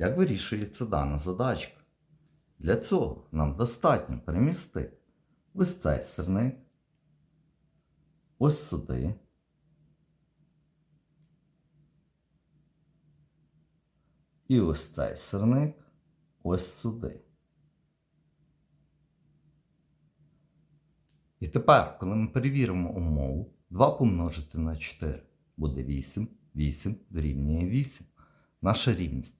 Як вирішується дана задачка? Для цього нам достатньо перемістити ось цей сирник, ось сюди. І ось цей сирник ось сюди. І тепер, коли ми перевіримо умову, 2 помножити на 4 буде 8, 8 дорівнює 8. Наша рівність